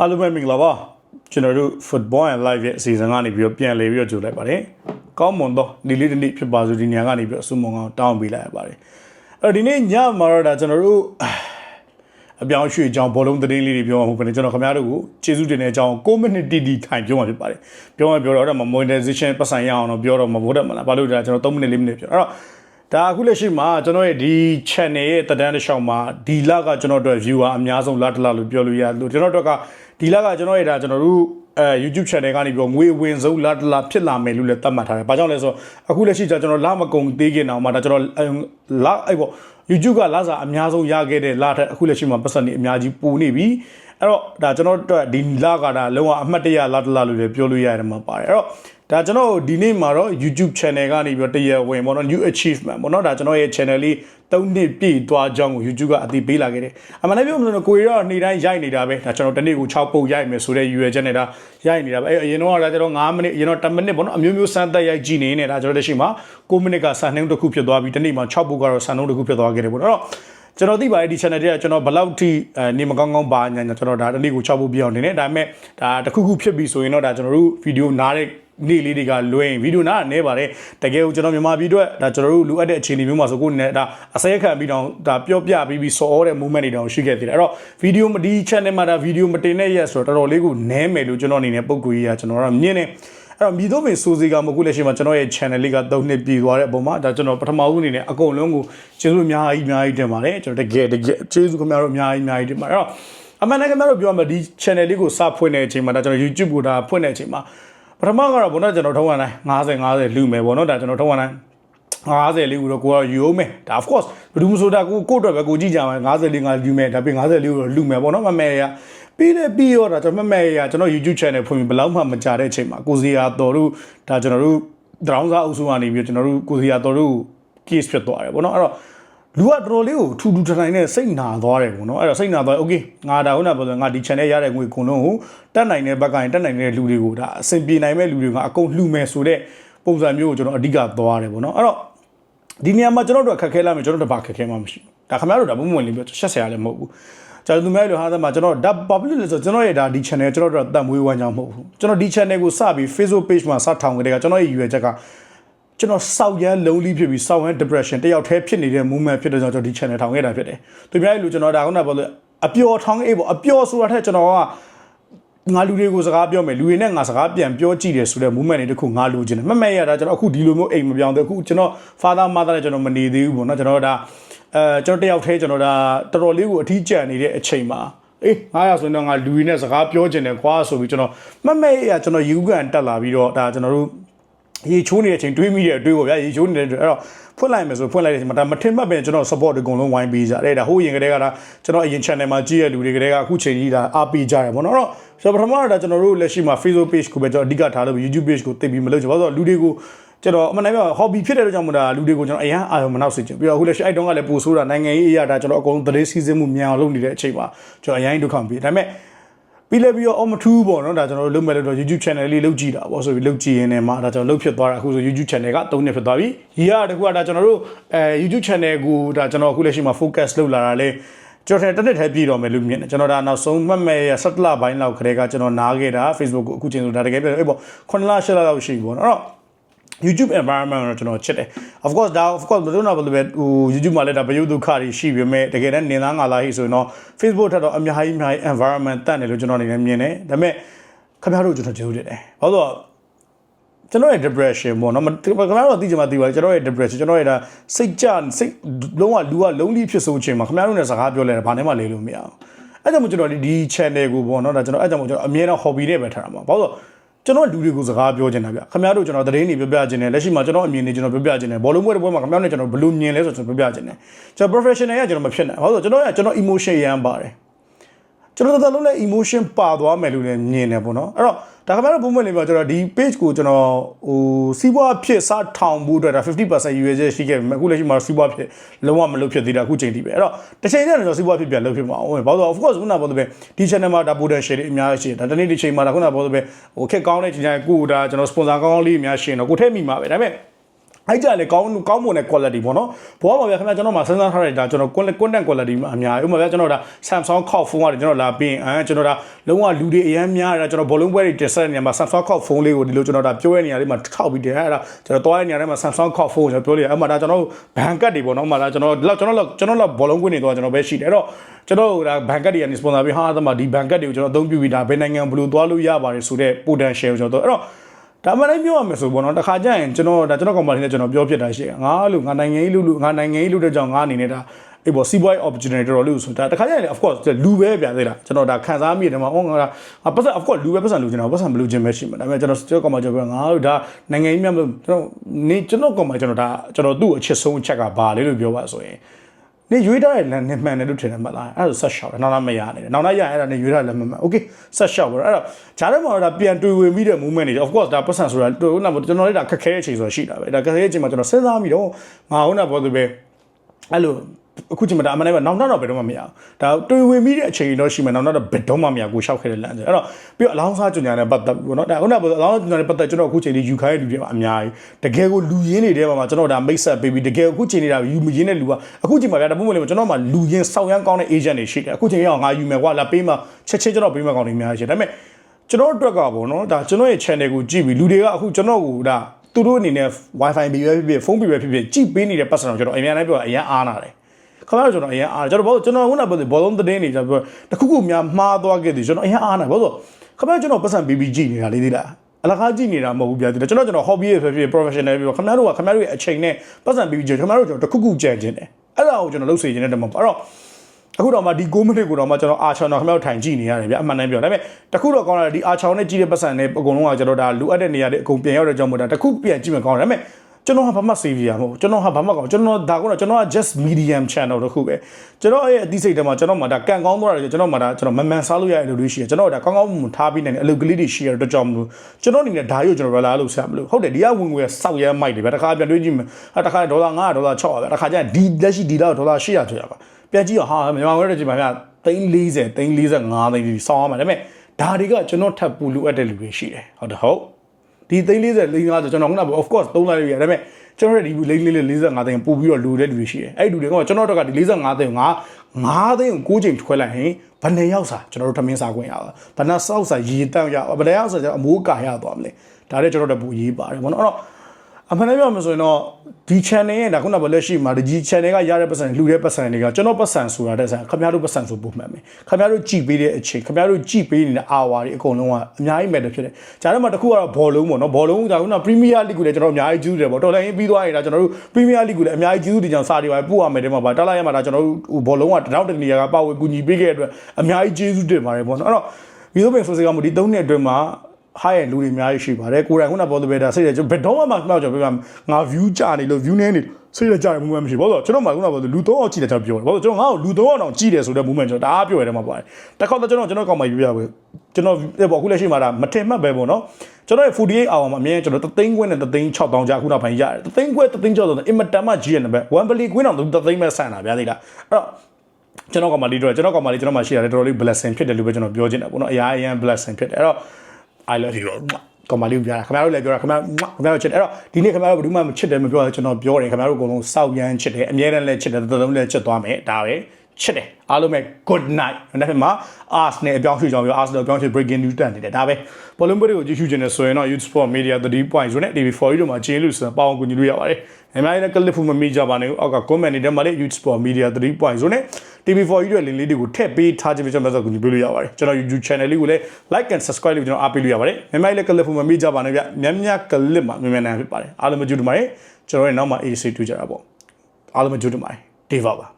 အားလုံးပဲမင်္ဂလာပါကျွန်တော်တို့ Football and Live ရဲ့အစီအစဉ်ကနေပြီးတော့ပြန်လည်ပြီးတော့ကြိုလိုက်ပါတယ်ကောင်းမွန်သောဒီလေးတစ်နေ့ဖြစ်ပါစို့ဒီနေရာကနေပြီးတော့အဆုမွန်ကောင်းတောင်းပေးလိုက်ရပါတယ်အဲ့တော့ဒီနေ့ညမှာတော့ဒါကျွန်တော်တို့အပြောင်းရွှေ့အကြောင်းဘောလုံးသတင်းလေးတွေပြောမှာမဟုတ်ဘဲနဲ့ကျွန်တော်ခင်ဗျားတို့ကိုကျေးဇူးတင်တဲ့အကြောင်း6မိနစ်တီတီထိုင်ပြောမှာဖြစ်ပါတယ်ပြောမှာပြောတော့အဲ့ဒါမှာ monetization ပတ်စံရအောင်တော့ပြောတော့မှာမဟုတ်တယ်မလားဘာလို့လဲကျွန်တော်3မိနစ်4မိနစ်ပြောအဲ့တော့ ဒါအခုလက်ရှိမှာကျွန်တော်ရဲ့ဒီ channel ရဲ့တဒန်းတစ်လျှောက်မှာဒီလကကျွန်တော်တို့ viewer အများဆုံးလတစ်လလို့ပြောလို့ရလို့ကျွန်တော်တို့ကဒီလကကျွန်တော်ရဲ့ဒါကျွန်တော်တို့အဲ YouTube channel ကနေပြီးတော့ငွေဝင်ဆုံးလတစ်လဖြစ်လာမယ်လို့လည်းသတ်မှတ်ထားတယ်။ဘာကြောင့်လဲဆိုတော့အခုလက်ရှိကျကျွန်တော်လမကုံသေးခင်အောင်မှာဒါကျွန်တော်လအဲ့ပေါ့ YouTube ကလစာအများဆုံးရခဲ့တဲ့လထက်အခုလက်ရှိမှာပတ်စံနေအများကြီးပိုနေပြီ။အဲ့တော့ဒါကျွန်တော်တို့ဒီလကဒါလုံးဝအမှတ်တရလတစ်လလို့လည်းပြောလို့ရတယ်မှာပါတယ်။အဲ့တော့ ဒါကျွန်တော်ဒီနေ့မှာတော့ YouTube channel ကနေပြီးတော့တရားဝင်ပေါ့နော် new achievement ပေါ့နော်ဒါကျွန်တော်ရဲ့ channel လေး၃နှစ်ပြည့်သွားကြောင်းကို YouTube ကအသိပေးလာခဲ့တယ်အမှန်တကယ်ပြောမှဆိုတော့ကိုရီတော့နေ့တိုင်းရိုက်နေတာပဲဒါကျွန်တော်တနေ့ကို6ပုတ်ရိုက်မယ်ဆိုတဲ့ URL ချက်နဲ့ဒါရိုက်နေတာပဲအဲအရင်တော့ဒါကျွန်တော်9မိနစ်အရင်တော့10မိနစ်ပေါ့နော်အမျိုးမျိုးစမ်းသက်ရိုက်ကြည့်နေနေတာကျွန်တော်လက်ရှိမှာ9မိနစ်ကစံနှုန်းတစ်ခုဖြစ်သွားပြီးတနေ့မှာ6ပုတ်ကတော့စံနှုန်းတစ်ခုဖြစ်သွားခဲ့တယ်ပေါ့နော်ကျွန်တော်သိပါတယ်ဒီ channel တွေကကျွန်တော်ဘယ်လောက်ထိအဲနေမကောင်းကောင်းပါညာညာကျွန်တော်ဒါတနေ့ကို6ပုတ်ပြအောင်နေနေဒါပေမဲ့ဒါတစ်ခုခုဖြစ်ပြီဆိုရင်တော့ဒါကျွန်တော်တို့ဗီဒီယိုနားတဲ့ နေ့လေးတွေကလွှဲရင်ဗီဒီယိုနားနဲပါတယ်တကယ်ကိုကျွန်တော်မြန်မာပြည်အတွက်ဒါကျွန်တော်တို့လိုအပ်တဲ့အခြေအနေမျိုးမှာဆိုကိုယ်နဲ့ဒါအစဲခံပြီးတော့ဒါပြောပြပြီးပြီးစော်တဲ့ movement တွေတောင်ရှိခဲ့သေးတယ်အဲ့တော့ဗီဒီယိုဒီ channel မှာဒါဗီဒီယိုမတင်တဲ့ရက်ဆိုတော့တော်တော်လေးကိုနဲမယ်လို့ကျွန်တော်အနေနဲ့ပုံကူကြီးကကျွန်တော်တော့မြင်နေအဲ့တော့မြည်တော့ပင်စိုးစီကမခုလက်ရှိမှာကျွန်တော်ရဲ့ channel လေးက3နှစ်ပြည့်သွားတဲ့အပေါ်မှာဒါကျွန်တော်ပထမဦးအနေနဲ့အကုန်လုံးကိုကျေးဇူးအများကြီးအများကြီးတင်ပါတယ်ကျွန်တော်တကယ်တကယ်ကျေးဇူးခင်ဗျားတို့အများကြီးအများကြီးတင်ပါတယ်အဲ့တော့အမှန်တကယ်မှတော့ပြောရမယ်ဒီ channel လေးကိုစဖွင့်တဲ့အချိန်မှာဒါကျွန်တော် YouTube ကိုဒါဖွင့်တဲ့အချိန်မှာ ပထမကတော့ဘုန်းတော်ကျွန်တော်ထုံးဝင်တိုင်း50 50လူမယ်ပေါ့နော်ဒါကျွန်တော်ထုံးဝင်တိုင်း50လေးကိုတော့ကိုကယူမယ်ဒါ of course ဘယ်သူမှဆိုတာကိုကိုအတွက်ပဲကိုကြည့်ကြမှာ50လေးကလူမယ်ဒါပေမဲ့50လေးကိုလူမယ်ပေါ့နော်မမဲရပြီးတယ်ပြီးတော့ဒါကျွန်တော်မမဲရကျွန်တော် YouTube channel ဖွင့်ပြီးဘယ်လောက်မှမကြတဲ့အချိန်မှာကိုစီယာတော်တို့ဒါကျွန်တော်တို့ဒရောင်းစားအုပ်စုကနေပြီးကျွန်တော်တို့ကိုစီယာတော်တို့ case ဖြစ်သွားတယ်ပေါ့နော်အဲ့တော့ လူကတော်တော်လေးကိုထူထူထထိုင်နဲ့စိတ်နာသွားတယ်ပေါ့နော်အဲ့တော့စိတ်နာသွား Okay ငါဒါဟုတ်တာပြောဆိုငါဒီ channel ရတဲ့ငွေကုန်လုံးကိုတက်နိုင်တဲ့ဘက်ကရင်တက်နိုင်တဲ့လူတွေကိုဒါအဆင်ပြေနိုင်မဲ့လူတွေကအကုန်လှူမယ်ဆိုတဲ့ပုံစံမျိုးကိုကျွန်တော်အဓိကသွားတယ်ပေါ့နော်အဲ့တော့ဒီနေရာမှာကျွန်တော်တို့ခက်ခဲလာမယ်ကျွန်တော်တို့ဘာခက်ခဲမှမရှိဘူးဒါခင်ဗျားတို့ဒါမမဝင်လေးပြောချက်ဆရာလည်းမဟုတ်ဘူးကျွန်တော်သူများလိုဟာသမားကျွန်တော်ဒါ public လို့ဆိုကျွန်တော်ရဲ့ဒါဒီ channel ကျွန်တော်တို့တန်မွေးဝမ်းကြောင်းမဟုတ်ဘူးကျွန်တော်ဒီ channel ကိုစပြီး Facebook page မှာစထောင်ကြတဲ့ကကျွန်တော်ရဲ့ URL ချက်က ကျွန်တော်စောက်ရမ်းလုံးလီဖြစ်ပြီးစောက်ရမ်း depression တယောက်တည်းဖြစ်နေတဲ့ movement ဖြစ်တဲ့ကြောင့်ကျွန်တော်ဒီ channel ထောင်ခဲ့တာဖြစ်တယ်။သူများရဲ့လူကျွန်တော်ဒါကုန်းကပြောလို့အပျော်ထောင်အေးပေါ့အပျော်ဆိုတာထက်ကျွန်တော်ကငါလူတွေကိုစကားပြောမယ်လူတွေနဲ့ငါစကားပြန်ပြောကြည့်တယ်ဆိုတဲ့ movement တွေတခုငါလူချင်းတယ်မမဲ့ရတာကျွန်တော်အခုဒီလိုမျိုးအိမ်မပြောင်းသေးအခုကျွန်တော် father mother နဲ့ကျွန်တော်မနေသေးဘူးပေါ့နော်ကျွန်တော်ဒါအဲကျွန်တော်တယောက်တည်းကျွန်တော်ဒါတော်တော်လေးကိုအထီးကျန်နေတဲ့အချိန်မှာအေး900ဆိုရင်တော့ငါလူတွေနဲ့စကားပြောချင်တယ်ကွာဆိုပြီးကျွန်တော်မမဲ့ရကျွန်တော်ယူကန်တက်လာပြီးတော့ဒါကျွန်တော်တို့ ရေချိုးနေတဲ့အချိန်တွေးမိတဲ့အတွေးပေါ့ဗျာရေချိုးနေတဲ့အတွက်အဲ့တော့ဖွင့်လိုက်မယ်ဆိုဖွင့်လိုက်တဲ့အချိန်မှာဒါမထင်မှတ်ပဲကျွန်တော် support အကုန်လုံးဝိုင်းပေးကြတယ်ဒါဟိုးရင်ကလေးကဒါကျွန်တော်အရင် channel မှာကြည့်ရလူတွေကလေးကအခုချိန်ကြီးဒါအားပေးကြတယ်ပေါ့နော်အဲ့တော့ကျွန်တော်ပထမတော့ဒါကျွန်တော်တို့လက်ရှိမှာ Facebook page ကိုပဲကျွန်တော်အဓိကထားလို့ YouTube page ကိုသိပြီးမလုပ်ချင်ဘာလို့လဲဆိုတော့လူတွေကိုကျွန်တော်အမှန်တကယ် hobby ဖြစ်တဲ့အတွက်ကြောင့်မို့ဒါလူတွေကိုကျွန်တော်အရန်အာရုံမနှောက်စေချင်ပြီးတော့အခုလက်ရှိအဲ့တုန်းကလည်းပို့ဆိုးတာနိုင်ငံရေးအရာဒါကျွန်တော်အကုန်လုံးသတင်းစီးဆင်းမှုမြန်အောင်လုပ်နေတဲ့အချိန်မှာကျွန်တော်အရန်ဒုက္ခမပြီးဒါပေမဲ့ ပြီးလဲပြီးတော့ on မထူးပေါ့နော်ဒါကျွန်တော်တို့လုပ်မယ်လို့တော့ YouTube channel လေးလုပ်ကြည့်တာပေါ့ဆိုပြီးလုပ်ကြည့်ရင်းနဲ့မှဒါကျွန်တော်လုပ်ဖြစ်သွားတာအခုဆို YouTube channel က3နှစ်ဖြစ်သွားပြီရီရတခုကဒါကျွန်တော်တို့အဲ YouTube channel ကိုဒါကျွန်တော်အခုလက်ရှိမှာ focus လုပ်လာတာလဲကျွန်တော်တနေ့တည်းပြည်တော်မယ်လို့မြင်တယ်ကျွန်တော်ဒါနောက်ဆုံးမှတ်မဲ့ရ17လပိုင်းလောက်ခရဲကကျွန်တော်နားခဲ့တာ Facebook ကိုအခုချိန်ဆိုဒါတကယ်ပြအဲ့ပေါ့9လ10လလောက်ရှိပြီပေါ့နော်အဲ့တော့ YouTube environment ကိုကျွန်တော်ချစ်တယ် of course ဒါ of course မလို့တော့ဘယ်လိုပဲဟို YouTube မှာလည်းဒါပယုဒုက္ခတွေရှိပေမဲ့တကယ်တမ်းနင်သားငါလာဟိဆိုရင်တော့ Facebook ထက်တော့အများကြီးအများကြီး environment တတ်တယ်လို့ကျွန်တော်အနေနဲ့မြင်တယ်ဒါပေမဲ့ခင်ဗျားတို့ကျွန်တော်ကျေးဇူးတင်တယ်ဘာလို့ကျွန်တော်ရဲ့ depression ပေါ့နော်ခင်ဗျားတို့သိကြမှာသိပါတယ်ကျွန်တော်ရဲ့ depression ကျွန်တော်ရဲ့ဒါစိတ်ကြစိတ်လုံးဝလူကလုံးလိဖြစ်ဆုံးချိန်မှာခင်ဗျားတို့နဲ့စကားပြောလဲတာဘာနဲ့မှလေလို့မရအောင်အဲ့ကြောင့်မို့ကျွန်တော်ဒီ channel ကိုပေါ့နော်ဒါကျွန်တော်အဲ့ကြောင့်မို့ကျွန်တော်အမြဲတမ်း hobby နဲ့ပဲထားတာပါဘာလို့ ကျွန်တော်လူတွေကိုစကားပြောချင်တာဗျခင်ဗျားတို့ကျွန်တော်သတင်းတွေပြောပြချင်တယ်လက်ရှိမှာကျွန်တော်အမြင်တွေကျွန်တော်ပြောပြချင်တယ်ဘောလုံးပွဲတစ်ပွဲမှာခင်ဗျားတို့ကျွန်တော်ဘယ်လိုမြင်လဲဆိုတော့ကျွန်တော်ပြောပြချင်တယ်ကျွန်တော် professional ကကျွန်တော်မဖြစ်နိုင်ဘာလို့ကျွန်တော်ကကျွန်တော် emotion ရမ်းပါတယ်ကျွန်တော်တော်တော်လုံးလည်း emotion ပါသွားမယ်လို့လည်းမြင်တယ်ပေါ့နော်အဲ့တော့ ဒါခင်ဗျားတို့ပုံမှန်လေးပြောကျွန်တော်ဒီ page ကိုကျွန်တော်ဟိုစီးပွားဖြစ်စားထောင်ဖို့အတွက်ဒါ50% USJ ရှိခဲ့ပြီအခုလက်ရှိမှာစီးပွားဖြစ်လုံးဝမလုပ်ဖြစ်သေးတာအခုချိန်ထိပဲအဲ့တော့တစ်ချိန်ကျရင်ကျွန်တော်စီးပွားဖြစ်ပြန်လုပ်ဖြစ်မှာအောင်ဘာလို့ of course ခုနကပြောတဲ့ဒီ channel မှာဒါ potential တွေအများကြီးရှိတယ်ဒါတနေ့ဒီချိန်မှာဒါခုနကပြောတဲ့ဟိုခက်ကောင်းတဲ့ချိန်ကျရင်ကိုဒါကျွန်တော် sponsor ကောင်းကောင်းလေးအများရှိရင်တော့ကိုထည့်မိမှာပဲဒါပေမဲ့ အဲ့ကြလေကောင်းကောင်းမွန်တဲ့ quality ပေါ့နော်ဘောပါဗျာခင်ဗျာကျွန်တော်မှစဉ်းစားထားတဲ့ဒါကျွန်တော် content quality မှာအများကြီးဥပမာဗျာကျွန်တော်ဒါ Samsung Cock phone ကနေကျွန်တော်လာပြီးအဲကျွန်တော်ဒါလုံးဝလူတွေအများများတာကျွန်တော်ဘောလုံးပွဲတွေတင်ဆက်တဲ့နေရာမှာ Samsung Cock phone လေးကိုဒီလိုကျွန်တော်ဒါပြောရတဲ့နေရာလေးမှာထောက်ပြီးတင်အဲ့ဒါကျွန်တော်သွားတဲ့နေရာထဲမှာ Samsung Cock phone ကိုကျွန်တော်ပြောလို့အဲ့မှာဒါကျွန်တော်ဘန်ကတ်တွေပေါ့နော်ဥပမာဒါကျွန်တော်လောက်ကျွန်တော်လောက်ကျွန်တော်လောက်ဘောလုံးကွင်းနေတော့ကျွန်တော်ပဲရှိတယ်အဲ့တော့ကျွန်တော်ဒါဘန်ကတ်တွေကနေ sponsor ပြီးဟာအသမဒီဘန်ကတ်တွေကိုကျွန်တော်အသုံးပြုပြီးဒါဘယ်နိုင်ငံဘယ်လိုသွားလို့ရပါတယ်ဆိုတဲ့ potential ကိုကျွန်တော်အဲ့တော့ ဒါမှလည်းပြောရမယ်ဆိုပေါ့နော်တခါကျရင်ကျွန်တော်ဒါကျွန်တော်ကောင်ပါလေးနဲ့ကျွန်တော်ပြောဖြစ်တာရှိတယ်ငါလို့ငါနိုင်ငံရေးလူလူငါနိုင်ငံရေးလူတဲ့ကြောင့်ငါအနေနဲ့ဒါအေးပေါ့စီးပွားရေး opportunity တော်တော်လို့ဆိုတာတခါကျရင် of course လူပဲပြန်သေးလားကျွန်တော်ဒါခံစားမိတယ်မှာဟောငါဒါပတ်စံ of course လူပဲပတ်စံလူချင်တာပတ်စံမလူချင်ပဲရှိမှာဒါပေမဲ့ကျွန်တော်ကျွန်တော်ကောင်ပါကျွန်တော်ငါတို့ဒါနိုင်ငံရေးမြတ်ကျွန်တော်နေကျွန်တော်ကောင်ပါကျွန်တော်ဒါကျွန်တော်သူ့အချစ်ဆုံးအချက်ကဘာလဲလို့ပြောပါဆိုရင် နေရွေးထားတဲ့လမ်းနဲ့မှန်တယ်လို့ထင်တယ်မလားအဲ့ဒါဆက်ရှောက်တယ်နောက်တော့မရနေတယ်နောက်တော့ရရင်အဲ့ဒါနဲ့ရွေးထားတဲ့လမ်းမမှန် okay ဆက်ရှောက်ပါတော့အဲ့တော့ဂျားထဲမှာတော့ပြန်တွေ့ဝင်မိတဲ့ movement တွေ of course ဒါပတ်စံဆိုတာဟိုနောက်ကျွန်တော်လည်းဒါခက်ခဲတဲ့အချိန်ဆိုတာရှိတာပဲဒါခက်ခဲတဲ့အချိန်မှာကျွန်တော်စဉ်းစားမိတော့ငါဟိုနောက်ပေါ်သူပဲအဲ့လို အခုချိန်မှာဒါအမှန်တည်းကနောက်နောက်တော့ဘယ်တော့မှမရအောင်ဒါတွေ့ဝင်မိတဲ့အချိန်တော့ရှိမှနောက်နောက်တော့ဘယ်တော့မှမရကိုရှောက်ခဲ့တဲ့လမ်းဆိုအဲ့တော့ပြီးတော့အလောင်းစားကြညာနဲ့ပတ်သက်ပြီးတော့ဒါခုနကအလောင်းကြညာနဲ့ပတ်သက်ကျွန်တော်အခုချိန်လေးယူခိုင်းတဲ့လူတွေမှာအများကြီးတကယ်ကိုလူရင်းနေတဲ့မှာကျွန်တော်ဒါမိတ်ဆက်ပေးပြီးတကယ်အခုချိန်နေတာယူမရင်းတဲ့လူကအခုချိန်မှာဗျာတပုတ်မလေးကျွန်တော်မှလူရင်းစောက်ရမ်းကောင်းတဲ့ agent တွေရှိတယ်အခုချိန်ရောက်ငါယူမယ်ကွာလာပေးမှချက်ချင်းကျွန်တော်ပေးမှကောင်းနေအများကြီးရှိတယ်ဒါပေမဲ့ကျွန်တော်အတွက်ကပေါ့နော်ဒါကျွန်တော်ရဲ့ channel ကိုကြည့်ပြီးလူတွေကအခုကျွန်တော်ကိုဒါသူတို့အနေနဲ့ wifi ပြီးပဲဖြစ်ဖြစ်ဖုန်းပြီးပဲဖြစ်ဖြစ်ကြည့်ပေးနေတဲ့ person ကိုကျွန်တော်အများနဲ့ပြောအရင်အားနာတယ် ခင်ဗျားတို့ကျွန်တော်အရင်အားကျွန်တော်ဘောကျွန်တော်ခုနကပြောဘောလုံးသတင်းတွေကျွန်တော်တခုခုများမှားသွားခဲ့တယ်ကျွန်တော်အရင်အားနာဘောဆိုခင်ဗျားကျွန်တော်ပတ်စံ BB ကြည့်နေတာလေးသေးလားအလကားကြည့်နေတာမဟုတ်ဘူးဗျာကျွန်တော်ကျွန်တော် hobby ရဲ့ဖြစ်ဖြစ် professional ဖြစ်ခင်ဗျားတို့ကခင်ဗျားတို့ရဲ့အချိန်နဲ့ပတ်စံ BB ကြည့်ခင်ဗျားတို့ကျွန်တော်တခုခုကြံခြင်းတယ်အဲ့ဒါကိုကျွန်တော်လုပ်စေခြင်းတဲ့တမပေါ့အဲ့တော့အခုတော့မှဒီ6မိနစ်ကိုတော့မှကျွန်တော်အာချောင်းတော့ခင်ဗျားတို့ထိုင်ကြည့်နေရတယ်ဗျအမှန်တမ်းပြောဒါပေမဲ့တခုတော့ကောင်းတာဒီအာချောင်းနဲ့ကြည့်တဲ့ပတ်စံနဲ့အကုန်လုံးကကျွန်တော်ဒါလူအပ်တဲ့နေရာတွေအကုန်ပြန်ရောက်တဲ့ကြောင့်မို့ဒါတခုပြန်ကြည့်မှကောင်းတယ်ဒါပေမဲ့ ကျွန်တော်ဟာဘာမှ save ရမဟုတ်ကျွန်တော်ဟာဘာမှကောင်းကျွန်တော်ဒါကတော့ကျွန်တော်က just medium channel တခုပဲကျွန်တော်ရဲ့အသိစိတ်ထဲမှာကျွန်တော်မှဒါကန်ကောင်းသွားတယ်ကျွန်တော်မှဒါကျွန်တော်မမှန်စားလို့ရတဲ့လူတွေရှိတယ်ကျွန်တော်ဒါကောင်းကောင်းမွန်ထားပြီးနိုင်တဲ့အလုပ်ကလေးတွေရှိရတဲ့ကြောင့်မလို့ကျွန်တော်အနေနဲ့ဒါရုပ်ကျွန်တော် rela လို့ဆက်မလို့ဟုတ်တယ်ဒီကဝင်ငွေစောက်ရဲမိုက်တယ်ဗျတခါပြန်တွေးကြည့်မယ်ဟာတခါဒေါ်လာ900ဒေါ်လာ600ဗျတခါကျရင်ဒီလက်ရှိဒီလောက်ဒေါ်လာ800ကျော်ရပါပြန်ကြည့်အောင်ဟာမြန်မာငွေနဲ့ကြည့်ပါဗျ340 345သိန်းကြီးစောင်းရမှာဒါပေမဲ့ဒါတွေကကျွန်တော်ထပ်ပူလိုအပ်တဲ့လူတွေရှိတယ်ဟုတ်တယ်ဟုတ် ဒီသိန်း40 50ဆိုကျွန်တော်ခုနက of course သုံးလိုက်ရဒါပေမဲ့ကျွန်တော်တို့ဒီလေးလေးလေး45သိန်းပို့ပြီးတော့လူတဲ့လူတွေရှိတယ်အဲ့ဒီလူတွေကကျွန်တော်တို့ကဒီ45သိန်းကိုငါ9သိန်းကို6ချိန်ခွဲလိုက်ရင်ဘယ်နှစ်ယောက်စာကျွန်တော်တို့ထမင်းစားခွင့်ရပါဘယ်နှဆောက်စာရေတန့်ရဘယ်နှယောက်စာကျွန်တော်အမိုးကာရသွားမလဲဒါလည်းကျွန်တော်တို့ပူရေးပါတယ်ဘောနော်အဲ့တော့ အမှန်တမ်းပြောမှဆိုရင်တော့ဒီ channel ရဲ့ဒါခုနကလက်ရှိမှာဒီ channel ကရတဲ့ပတ်စံလှူတဲ့ပတ်စံတွေကကျွန်တော်ပတ်စံဆိုတာတဲ့ဆန်ခင်ဗျားတို့ပတ်စံဆိုပုံမှန်ပဲခင်ဗျားတို့ကြည်ပေးတဲ့အချိန်ခင်ဗျားတို့ကြည်ပေးနေတဲ့ hour တွေအကုန်လုံးကအများကြီးမဲ့တယ်ဖြစ်တယ်။ဂျားထဲမှာတစ်ခုကတော့ဘောလုံးပေါ့နော်ဘောလုံးကခုန Premier League ကိုလည်းကျွန်တော်အများကြီးကျူးတယ်ပေါ့တော်လည်းပြီးသွားရင်ဒါကျွန်တော်တို့ Premier League ကိုလည်းအများကြီးကျူးတယ်ကြောင့်စာတွေပါပို့ရမယ်တဲ့မှာပါတလိုက်ရမှာဒါကျွန်တော်တို့ဘောလုံးကတနောက်တနေရာကပတ်ဝေကူညီပေးခဲ့တဲ့အတွက်အများကြီးကျေးဇူးတင်ပါတယ်ပေါ့နော်အဲ့တော့ဗီဒီယိုပင်ဆိုစကမှုဒီ၃နှစ်အတွင်းမှာ ဟာရဲ့လူတွေအများကြီးရှိပါတယ်ကိုယ်တိုင်ခုနပေါ်တဲ့ဘက်ဒါစိတ်ရဘယ်တော့မှမမှောက်ကြပြပါငါ view ကြနေလို့ view နေနေစိတ်ရကြတဲ့ movement မရှိဘူးဘာလို့ကျွန်တော်မှခုနပေါ်လူ၃အောင်ကြည့်တယ်ကျွန်တော်ပြောတယ်ဘာလို့ကျွန်တော်ငါ့ကိုလူ၃အောင်တောင်ကြည့်တယ်ဆိုတဲ့ movement ကျွန်တော်တအားပြောရတယ်မှာပါတယ်တစ်ခေါက်တော့ကျွန်တော်ကျွန်တော်ကောက်မှပြပြပဲကျွန်တော်ပေါ့အခုလက်ရှိမှာဒါမထင်မှတ်ပဲပေါ့နော်ကျွန်တော်ရဲ့48 hour မှာအမြဲကျွန်တော်3သိန်းခွဲနဲ့3သိန်း6000ကြာခုနောက်ပိုင်းရတယ်3သိန်းခွဲ3သိန်း6000အင်မတန်မှကြီးရတယ်ပဲ1 play ခွင်းအောင်3သိန်းပဲဆန်တာဗျာသိလားအဲ့တော့ကျွန်တော်ကမှလေးတော့ကျွန်တော်ကမှလေးကျွန်တော်မှရှိရတယ်တော်တော်လေး blessing ဖြစ်တယ်လို့ပဲကျွန်တော်ပြောချင်တယ်ပေါ့နော်အရာအရင် blessing ဖြစ်တယ်အဲ့တော့ I love you ကောင်မလေးကိုပြောတာခင်ဗျားတို့လည်းပြောတာခင်ဗျားခင်ဗျားတို့ချစ်တယ်အဲ့တော့ဒီနေ့ခင်ဗျားတို့ဘယ်သူမှမချစ်တယ်မပြောရကျွန်တော်ပြောတယ်ခင်ဗျားတို့အကုန်လုံးစောက်ရမ်းချစ်တယ်အမြဲတမ်းလည်းချစ်တယ်တော်တော်လည်းချစ်သွားမယ်ဒါပဲ ချစ်တယ်အားလုံးပဲ good night နောက်တစ်မှာ Ars နဲ့အပြောင်းရွှေ့ကြောင်းပြော Ars နဲ့အပြောင်းရွှေ့ breaking news တက်နေတယ်ဒါပဲဘောလုံးပွဲတွေကိုကြည့်ရှုခြင်းနဲ့ဆိုရင်တော့ Youth Sport Media 3.0နဲ့ TV4 တို့မှာကျင်းလို့ဆိုတော့ပေါအောင်ကူညီလို့ရပါတယ်အများကြီးလည်း clip မမိကြပါနဲ့အောက်က comment တွေထဲမှာလည်း Youth Sport Media 3.0နဲ့ TV4 ကြီးတွေလင်းလေးတွေကိုထည့်ပေးထားခြင်းပဲကျွန်တော်ဆက်ကူညီပေးလို့ရပါတယ်ကျွန်တော် YouTube channel လေးကိုလည်း like and subscribe လို့ကျွန်တော်အားပေးလို့ရပါတယ်မြန်မာလည်း clip မမိကြပါနဲ့ဗျမြမြ clip မှာမြန်မြန်နိုင်ဖြစ်ပါတယ်အားလုံးမကြည့်တူပါတယ်ကျွန်တော်ရဲ့နောက်မှာ AC တွေ့ကြတာပေါ့အားလုံးမကြည့်တူပါတယ် Deva ပါ